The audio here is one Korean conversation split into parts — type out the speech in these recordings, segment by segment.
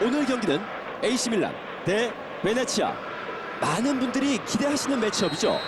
오늘 경기는 AC 밀란 대 베네치아. 많은 분들이 기대하시는 매치업이죠.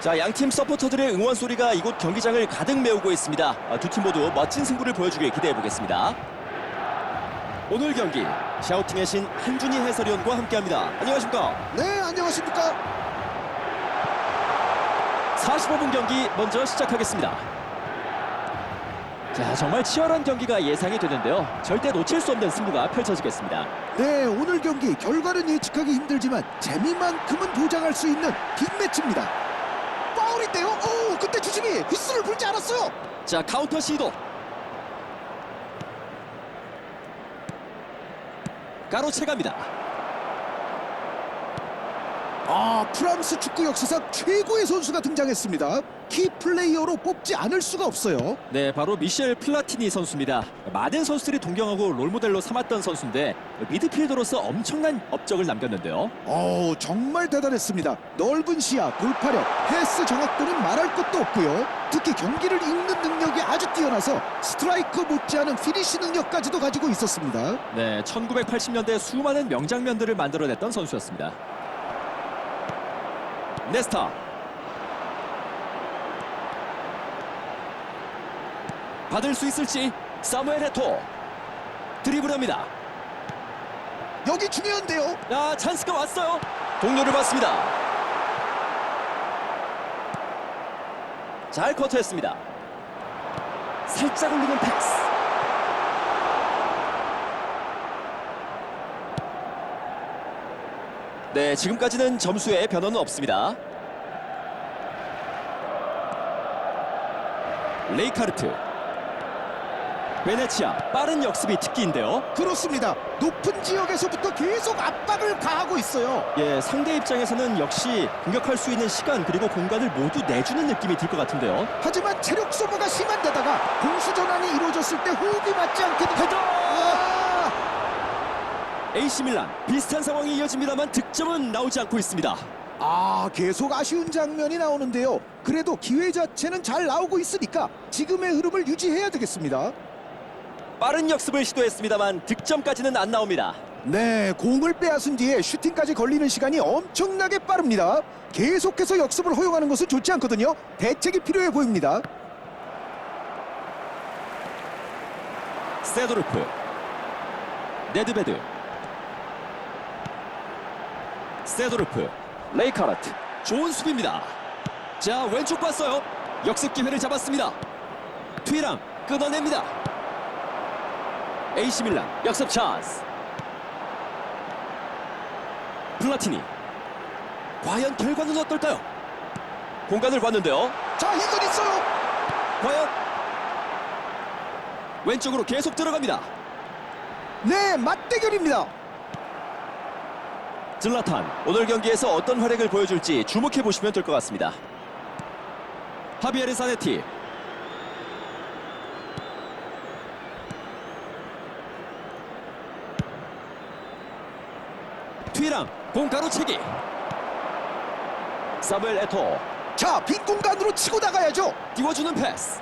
자, 양팀 서포터들의 응원 소리가 이곳 경기장을 가득 메우고 있습니다. 두 팀 모두 멋진 승부를 보여주길 기대해 보겠습니다. 오늘 경기 샤우팅의 신 한준희 해설위원과 함께합니다. 안녕하십니까? 네, 안녕하십니까? 45분 경기 먼저 시작하겠습니다. 자, 정말 치열한 경기가 예상이 되는데요. 절대 놓칠 수 없는 승부가 펼쳐지겠습니다. 네, 오늘 경기 결과는 예측하기 힘들지만 재미만큼은 보장할 수 있는 빅매치입니다. 파울인데요? 오, 그때 주심이 휘슬을 불지 않았어요. 자, 카운터 시도. 가로채갑니다. 아, 프랑스 축구 역사상 최고의 선수가 등장했습니다. 키 플레이어로 뽑지 않을 수가 없어요. 네, 바로 미셸 플라티니 선수입니다. 많은 선수들이 동경하고 롤모델로 삼았던 선수인데 미드필더로서 엄청난 업적을 남겼는데요. 어, 정말 대단했습니다. 넓은 시야, 돌파력, 패스 정확도는 말할 것도 없고요. 특히 경기를 읽는 능력이 아주 뛰어나서 스트라이커 못지않은 피니시 능력까지도 가지고 있었습니다. 네, 1980년대 수많은 명장면들을 만들어냈던 선수였습니다. 네스타. 받을 수 있을지 사무엘 에토 드리블합니다. 여기 중요한데요. 야 찬스가 왔어요. 동료를 봤습니다. 잘 커트했습니다. 살짝 올리는 패스. 네, 지금까지는 점수에 변화는 없습니다. 레이카르트. 베네치아 빠른 역습이 특기인데요. 그렇습니다. 높은 지역에서부터 계속 압박을 가하고 있어요. 예, 상대 입장에서는 역시 공격할 수 있는 시간 그리고 공간을 모두 내주는 느낌이 들 것 같은데요. 하지만 체력 소모가 심한 데다가 공수 전환이 이루어졌을 때 호흡이 맞지 않게! 아! AC 밀란 비슷한 상황이 이어집니다만 득점은 나오지 않고 있습니다. 아, 계속 아쉬운 장면이 나오는데요. 그래도 기회 자체는 잘 나오고 있으니까 지금의 흐름을 유지해야 되겠습니다. 빠른 역습을 시도했습니다만 득점까지는 안 나옵니다. 네, 공을 빼앗은 뒤에 슈팅까지 걸리는 시간이 엄청나게 빠릅니다. 계속해서 역습을 허용하는 것은 좋지 않거든요. 대책이 필요해 보입니다. 세도르프 네드베드 세도르프 레이카라트 좋은 수비입니다 자 왼쪽 봤어요 역습 기회를 잡았습니다 튀랑 끊어냅니다 AC 밀란 역습 찬스 플라티니 과연 결과는 어떨까요 공간을 봤는데요 자, 이건 있어요. 과연 왼쪽으로 계속 들어갑니다 네, 맞대결입니다. 질라탄 오늘 경기에서 어떤 활약을 보여줄지 주목해 보시면 될 것 같습니다. 하비에르 사네티 튀랑 공 가로채기 사무엘 에토 자, 빈 공간으로 치고 나가야죠. 띄워주는 패스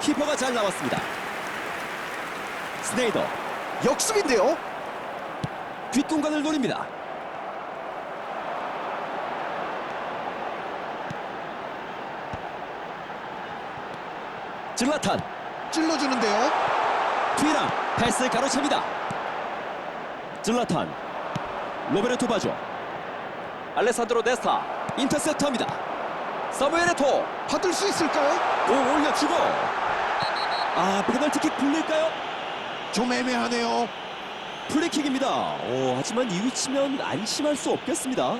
키퍼가 잘 나왔습니다. 스네이더 역습인데요. 뒷공간을 노립니다. 질라탄 찔러주는데요. 뒤랑 패스 가로챕니다. 질라탄 로베르토 바조 알레산드로 데스타 인터셉터입니다. 사무엘레토 받을 수 있을까요? 공 올려주고 아 페널티킥 불릴까요? 좀 애매하네요. 프리킥입니다. 오, 하지만 이 위치면 안심할 수 없겠습니다.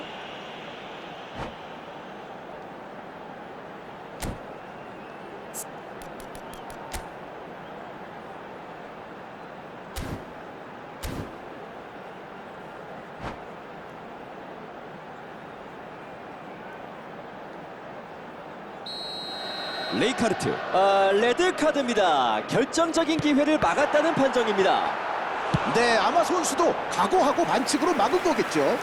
레이카르트 어, 아, 레드 카드입니다. 결정적인 기회를 막았다는 판정입니다. 네, 아마 선수도 각오하고 반칙으로 막은 거겠죠.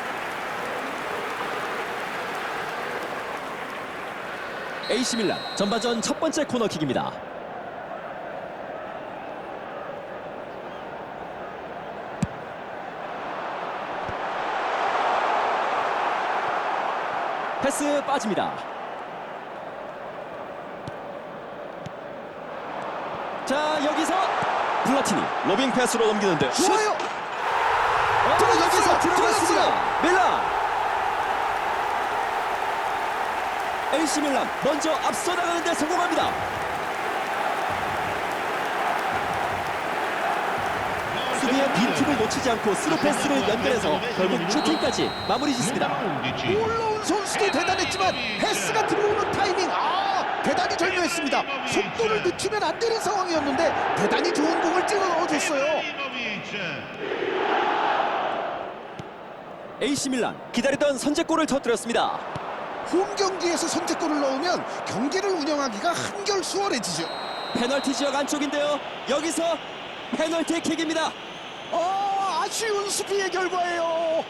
AC 밀란 전반전 첫 번째 코너킥입니다. 패스 빠집니다. 자 여기서 플라티니 로빙 패스로 넘기는데 슛! 좋아요. 어, 들어갔어요. 여기서 들어갔습니다. 밀란. AC 밀란 먼저 앞서 나가는데 성공합니다. 수비의 빈틈을 놓치지 않고 스루 패스를 연결해서 결국 슈팅까지 마무리 짓습니다. 올라온 선수도 대단했지만 패스가 들어오는 타이밍 아 대단히 절묘했습니다. 속도를 늦추면 안 되는 상황이었는데 대단히 좋은 공을 찍어 넣어줬어요. AC 밀란 기다리던 선제골을 터뜨렸습니다. 홈 경기에서 선제골을 넣으면 경기를 운영하기가 한결 수월해지죠. 페널티 지역 안쪽인데요. 여기서 페널티 킥입니다. 어 아쉬운 수비의 결과예요.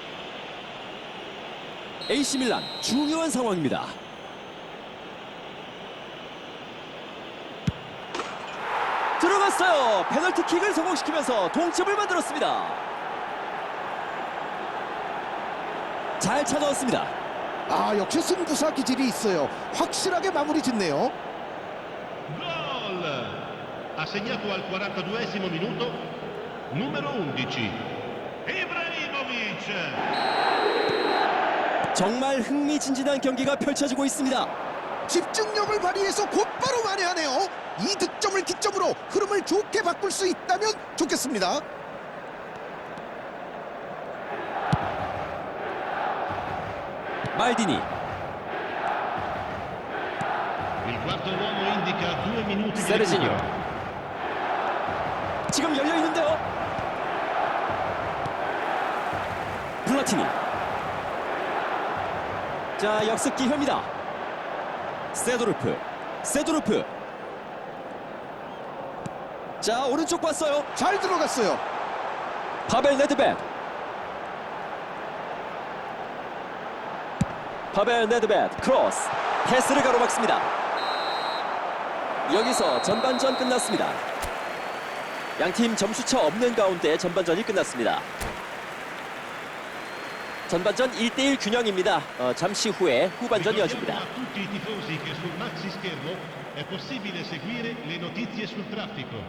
AC 밀란 중요한 상황입니다. 들어갔어요. 페널티 킥을 성공시키면서 동점을 만들었습니다. 잘 찾아왔습니다. 아 역시 승부사 기질이 있어요. 확실하게 마무리 짓네요. Ha segnato al 42esimo minuto numero 11 Ibrahimovic. 정말 흥미진진한 경기가 펼쳐지고 있습니다. 집중력을 발휘해서 곧바로 만회하네요. 이 득점을 기점으로 흐름을 좋게 바꿀 수 있다면 좋겠습니다. 말디니 세르지뇨. 지금 열려 있는데요. 플라티니 자 역습 기회입니다. 세도르프 세도르프. 자 오른쪽 봤어요. 잘 들어갔어요. 파벨 네드벳 파벨 네드벳 크로스. 패스를 가로막습니다. 여기서 전반전 끝났습니다. 양팀 점수차 없는 가운데 전반전이 끝났습니다 전반전 1대1 균형입니다 어, 잠시 후에 후반전 이어집니다 traffico.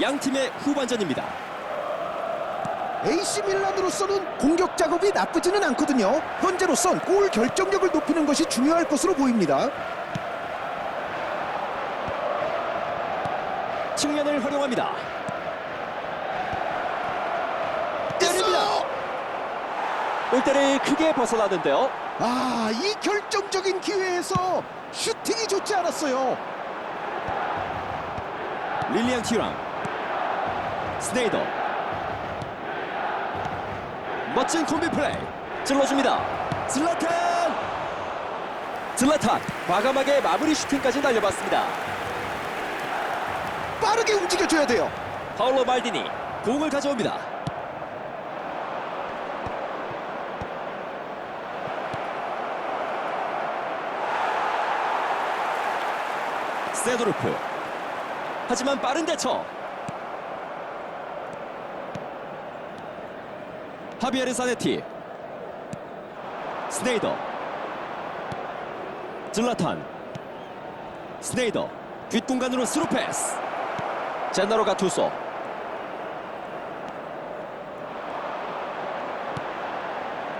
양팀의 후반전입니다 AC 밀란으로서는 공격 작업이 나쁘지는 않거든요. 현재로선 골 결정력을 높이는 것이 중요할 것으로 보입니다. 측면을 활용합니다 때립니다 골대를 크게 벗어나는데요 아, 이 결정적인 기회에서 슈팅이 좋지 않았어요. 릴리안 티랑 스네이더 멋진 콤비 플레이. 찔러줍니다. 슬라탄! 슬라탄 과감하게 마무리 슈팅까지 날려봤습니다. 빠르게 움직여줘야 돼요. 파울로 말디니 공을 가져옵니다. 세도르프. 하지만 빠른 대처 하비에르 사네티 스네이더 질라탄 스네이더 뒷공간으로 스루 패스 젠나로 가투소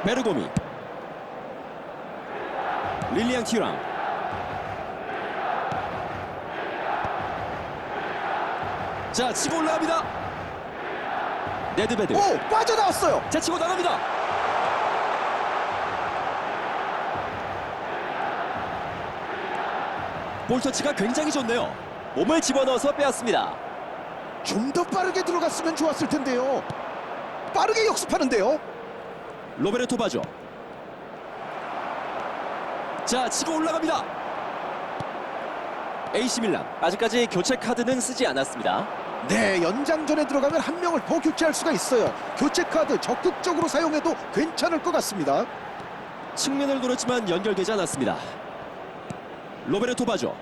베르고미 릴리안 티랑. 자 치고 올라갑니다 네드베드. 오, 빠져나왔어요. 자 치고 나갑니다. 볼 터치가 굉장히 좋네요. 몸을 집어넣어서 빼앗습니다. 좀 더 빠르게 들어갔으면 좋았을 텐데요. 빠르게 역습하는데요. 로베르토 바죠 자 치고 올라갑니다. AC 밀란. 아직까지 교체 카드는 쓰지 않았습니다 네, 연장전에 들어가면 한 명을 더 교체할 수가 있어요. 교체 카드 적극적으로 사용해도 괜찮을 것 같습니다. 측면을 노렸지만 연결되지 않았습니다 로베르토 바조.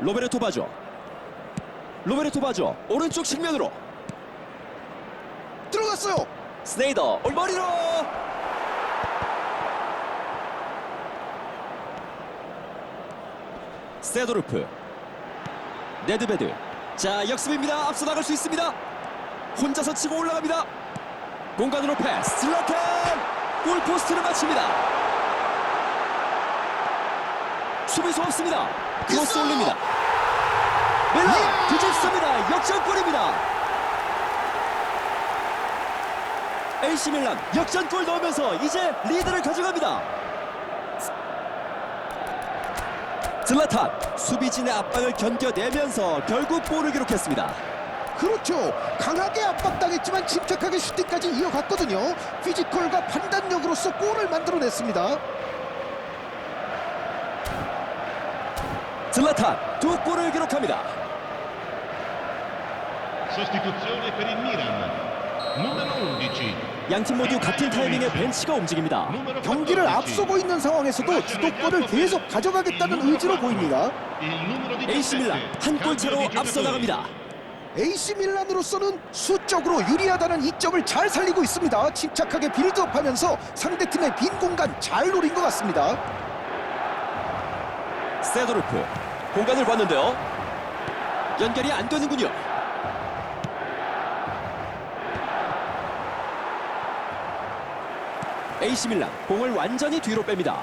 로베르토 바조. 로베르토 바조 오른쪽 측면으로 들어갔어요. 스네이더 올머리로! 세도르프. 네드베드. 자 역습입니다. 앞서 나갈 수 있습니다. 혼자서 치고 올라갑니다. 공간으로 패스. 슬라탄 골포스트를 맞춥니다. 수비수 없습니다. 크로스! 올립니다. 밀라 뒤집습니다. 역전골입니다 AC 밀란 역전골 넣으면서 이제 리드를 가져갑니다. 슬라탄 수비진의 압박을 견뎌내면서 결국 골을 기록했습니다. 그렇죠. 강하게 압박당했지만 침착하게 슈팅까지 이어갔거든요. 피지컬과 판단력으로서 골을 만들어냈습니다. 슬라탄 두 골을 기록합니다. Sostituzione per il Milan. Numero 11. 양팀 모두 같은 타이밍에 벤치가 움직입니다. 경기를 14. 앞서고 있는 상황에서도 주도권을 계속 가져가겠다는 의지로 보입니다. Il numero 17. AC 밀란 한 골 차로 Cambio di 앞서. 나갑니다. AC 밀란으로서는 수적으로 유리하다는 이점을 잘 살리고 있습니다. 침착하게 빌드업하면서 상대팀의 빈 공간 잘 노린 것 같습니다. 세도르프 공간을 봤는데요. 연결이 안 되는군요. AC 밀란 공을 완전히 뒤로 뺍니다.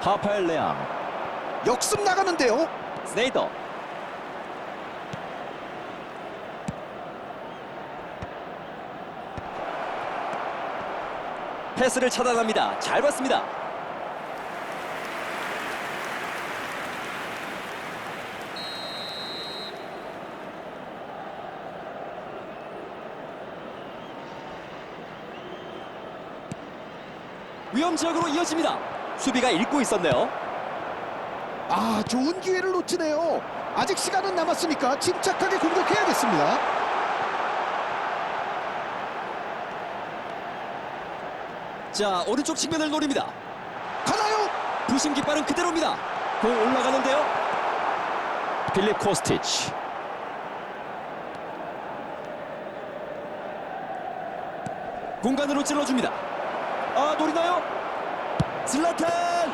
하파엘 레앙 역습 나가는데요. 스네이더 패스를 차단합니다. 잘 봤습니다. 위험 지역으로 이어집니다. 수비가 읽고 있었네요. 아, 좋은 기회를 놓치네요. 아직 시간은 남았으니까 침착하게 공격해야겠습니다. 자 오른쪽 측면을 노립니다. 가나요? 부심 깃발은 그대로입니다. 공 올라가는데요. 필립 코스티치. 공간으로 찔러줍니다. 아 노리나요? 슬라탄!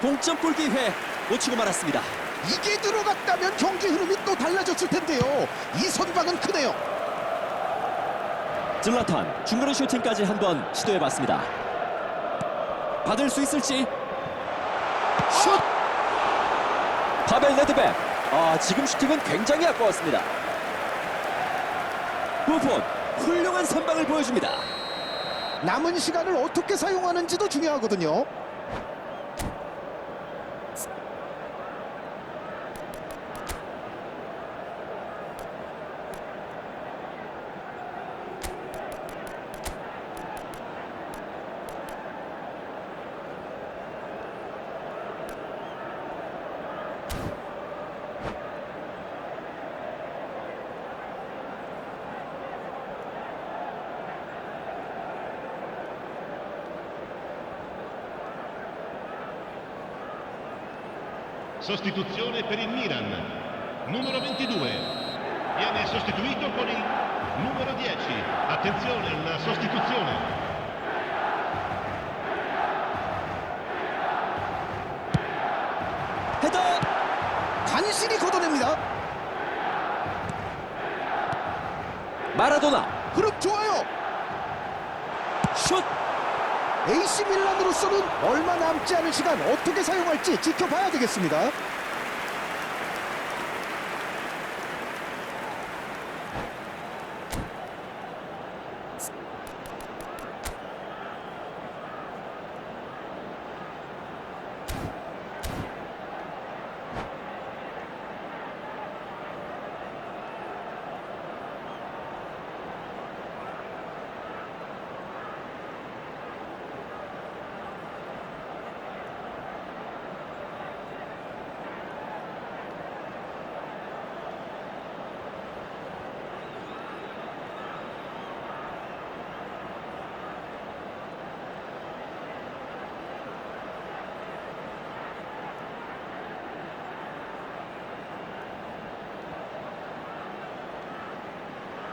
동점골 기회 놓치고 말았습니다. 이게 들어갔다면 경기 흐름이 또 달라졌을 텐데요. 이 선방은 크네요. 슬라탄 중거리 슈팅까지 한번 시도해봤습니다. 받을 수 있을지 슛! 파벨 레드백 아 지금 슈팅은 굉장히 아까웠습니다. 부폰 훌륭한 선방을 보여줍니다. 남은 시간을 어떻게 사용하는지도 중요하거든요. Sostituzione per il Milan. Numero 22. Viene sostituito con il numero 10. Attenzione alla sostituzione. 헤더 간신히 걷어냅니다. 마라도나 흐름 좋아요. 슛 AC 밀란으로서는 얼마 남지 않은 시간 어떻게 사용할지 지켜봐야 되겠습니다.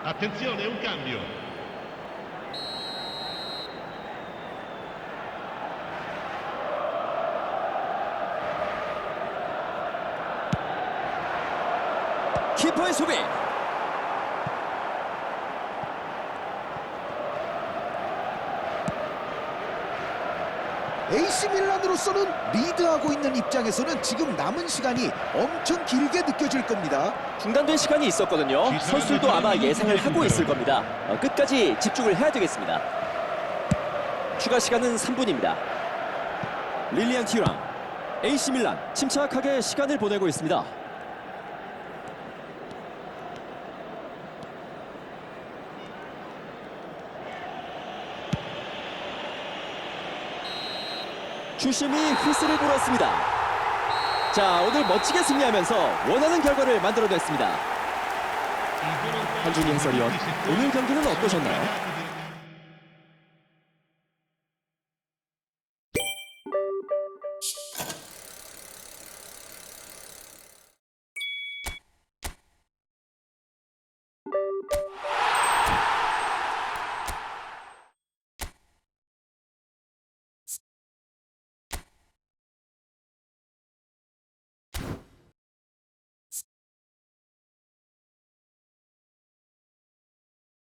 Attenzione, un cambio. 키퍼의 수비. 밀란으로서는 리드하고 있는 입장에서는 지금 남은 시간이 엄청 길게 느껴질 겁니다. 중단된 시간이 있었거든요. 선수들도 아마 예상을 하고 있을 겁니다. 어, 끝까지 집중을 해야 되겠습니다. 추가 시간은 3분입니다. 릴리안 티랑 AC 밀란 침착하게 시간을 보내고 있습니다. 주심이 휘슬을 불었습니다. 자, 오늘 멋지게 승리하면서 원하는 결과를 만들어냈습니다. 한준희 해설위원, 오늘 경기는 어떠셨나요?